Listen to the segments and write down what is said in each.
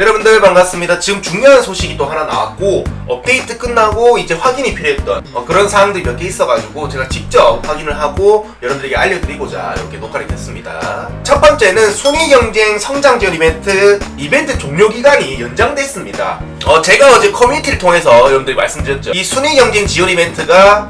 네, 여러분들 반갑습니다. 지금 중요한 소식이 또 하나 나왔고 업데이트 끝나고 이제 확인이 필요했던 어, 그런 사항들이 몇 개 있어가지고 제가 직접 확인을 하고 여러분들에게 알려드리고자 이렇게 녹화를 했습니다. 첫 번째는 순위 경쟁 성장 지원 이벤트 이벤트 종료 기간이 연장됐습니다. 어, 제가 어제 커뮤니티를 통해서 여러분들이 말씀드렸죠. 이 순위 경쟁 지원 이벤트가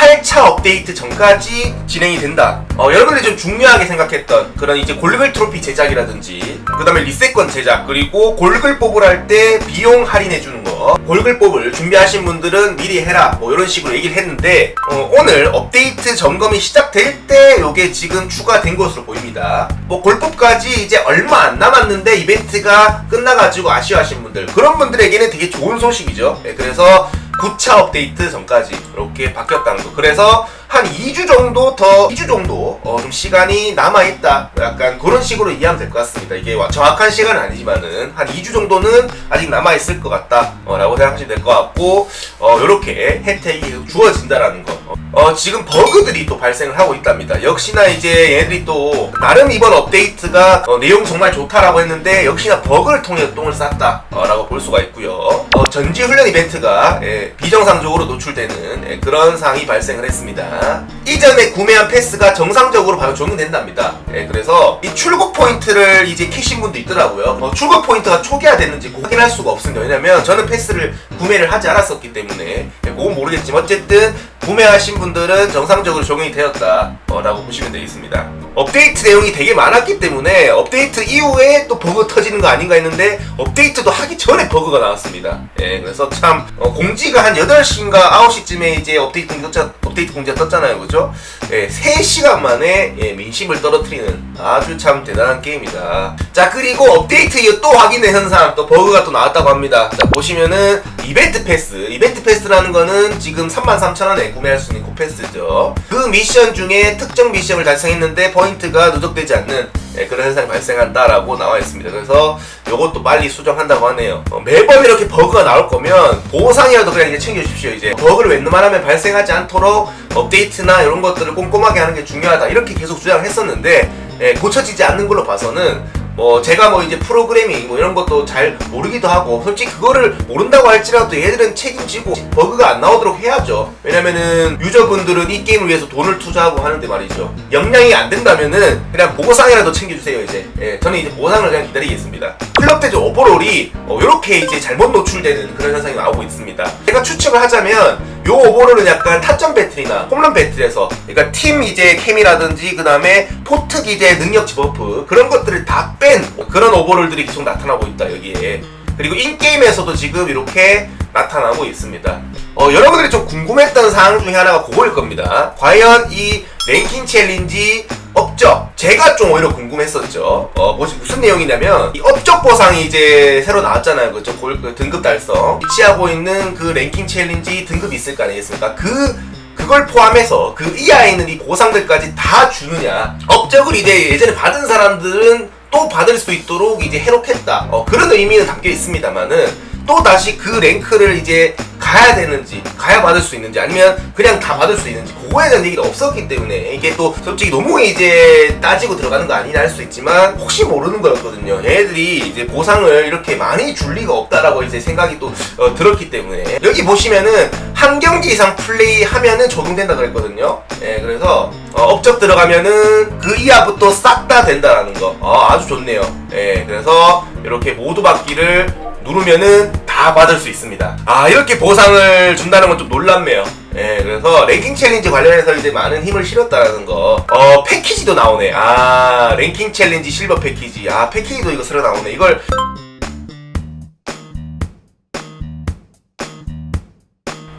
8차 업데이트 전까지 진행이 된다. 어, 여러분들이 좀 중요하게 생각했던 그런 이제 골글 트로피 제작이라든지 그 다음에 리세권 제작 그리고 골글 뽑을 할 때 비용 할인해 주는 거 골글 뽑을 준비하신 분들은 미리 해라 뭐 이런 식으로 얘기를 했는데 어, 오늘 업데이트 점검이 시작될 때 요게 지금 추가된 것으로 보입니다. 뭐 골법까지 이제 얼마 안 남았는데 이벤트가 끝나가지고 아쉬워하신 분들 그런 분들에게는 되게 좋은 소식이죠. 네, 그래서 9차 업데이트 전까지 이렇게 바뀌었다는 거. 그래서 한 2주 정도 더, 2주 정도 어, 좀 시간이 남아 있다. 약간 그런 식으로 이해하면 될 것 같습니다. 이게 와- 정확한 시간은 아니지만은 한 2주 정도는 아직 남아 있을 것 같다. 어, 라고 생각하시면 될 것 같고, 어, 요렇게 혜택이 주어진다라는 거. 어, 어, 지금 버그들이 또 발생을 하고 있답니다. 역시나 이제 얘들이 또 나름 이번 업데이트가 어, 내용 정말 좋다라고 했는데 역시나 버그를 통해 똥을 쌌다. 어, 라고 볼 수가 있고요. 어, 전지 훈련 이벤트가 예, 비정상적으로 노출되는 예, 그런 상황이 발생을 했습니다. 이전에 구매한 패스가 정상적으로 바로 적용된답니다. 예, 그래서 이 출국 포인트를 이제 캐신 분도 있더라고요. 어, 출국 포인트가 초기화됐는지 확인할 수가 없습니다. 왜냐면 저는 패스를 구매를 하지 않았었기 때문에 예, 그건 모르겠지만 어쨌든 구매하신 분들은 정상적으로 적용이 되었다 어, 라고 보시면 되겠습니다. 업데이트 내용이 되게 많았기 때문에 업데이트 이후에 또 버그 터지는 거 아닌가 했는데 업데이트도 하기 전에 버그가 나왔습니다. 예, 그래서 참 어, 공지가 한 8시인가 9시쯤에 이제 업데이트 공지 떴, 업데이트 공지가 떴잖아요. 그죠? 예, 3시간 만에 예, 민심을 떨어뜨리는 아주 참 대단한 게임이다. 자, 그리고 업데이트 이후 또 확인된 현상, 또 버그가 또 나왔다고 합니다. 자, 보시면은 이벤트 패스. 이벤트 패스라는 거는 지금 33,000원에 구매할 수 있는 코패스죠. 그 미션 중에 특정 미션을 달성했는데 포인트가 누적되지 않는 예, 그런 현상이 발생한다라고 나와 있습니다. 그래서 이것도 빨리 수정한다고 하네요. 어, 매번 이렇게 버그가 나올 거면 보상이라도 그냥 이제 챙겨주십시오. 이제 버그를 웬만하면 발생하지 않도록 업데이트나 이런 것들을 꼼꼼하게 하는 게 중요하다. 이렇게 계속 주장을 했었는데 예, 고쳐지지 않는 걸로 봐서는 뭐 제가 뭐 이제 프로그래밍 뭐 이런 것도 잘 모르기도 하고 솔직히 그거를 모른다고 할지라도 얘들은 책임지고 버그가 안 나오도록 해야죠. 왜냐면은 유저분들은 이 게임을 위해서 돈을 투자하고 하는데 말이죠. 역량이 안 된다면은 그냥 보상이라도 챙겨주세요 이제. 예, 저는 이제 보상을 그냥 기다리겠습니다. 클럽 대전 오버롤이 어, 이렇게 이제 잘못 노출되는 그런 현상이 나오고 있습니다. 제가 추측을 하자면 요 오버롤은 약간 타점 배틀이나 홈런 배틀에서 그러니까 팀 이제 캠이라든지 그 다음에 포트 기대 능력치 버프 그런 것들을 다 뺀 그런 오버롤들이 계속 나타나고 있다 여기에. 그리고 인게임에서도 지금 이렇게 나타나고 있습니다. 어, 여러분들이 좀 궁금했던 사항 중에 하나가 그거일 겁니다. 과연 이 랭킹 챌린지 업적. 제가 좀 오히려 궁금했었죠. 어 뭐지 무슨 내용이냐면 이 업적 보상이 이제 새로 나왔잖아요. 그죠 골- 그 등급 달성. 위치하고 있는 그 랭킹 챌린지 등급이 있을 거 아니겠습니까? 그 그걸 포함해서 그 이하에 있는 이 보상들까지 다 주느냐. 업적을 이제 예전에 받은 사람들은 또 받을 수 있도록 이제 해롭겠다. 어, 그런 의미는 담겨 있습니다만은 또 다시 그 랭크를 이제 가야 되는지 가야 받을 수 있는지 아니면 그냥 다 받을 수 있는지 그거에 대한 얘기가 없었기 때문에 이게 또 솔직히 너무 이제 따지고 들어가는 거 아니냐 할 수 있지만 혹시 모르는 거였거든요. 얘들이 이제 보상을 이렇게 많이 줄 리가 없다라고 이제 생각이 또 어, 들었기 때문에. 여기 보시면은 한 경기 이상 플레이 하면은 적용된다 그랬거든요. 예 그래서 어, 업적 들어가면은 그 이하부터 싹 다 된다라는 거. 어, 아주 좋네요. 예 그래서 이렇게 모두 받기를 누르면은 다 받을 수 있습니다. 아 이렇게 보상을 준다는 건 좀 놀랍네요. 예, 그래서 랭킹 챌린지 관련해서 이제 많은 힘을 실었다는 거. 어 패키지도 나오네. 아 랭킹 챌린지 실버 패키지. 아 패키지도 이거 새로 나오네. 이걸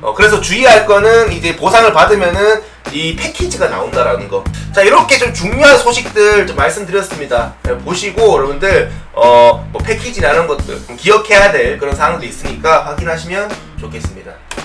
어, 그래서 주의할 거는 이제 보상을 받으면은 이 패키지가 나온다라는 거. 자, 이렇게 좀 중요한 소식들 좀 말씀드렸습니다. 네, 보시고 여러분들 어, 뭐 패키지라는 것들 좀 기억해야 될 그런 사항도 있으니까 확인하시면 좋겠습니다.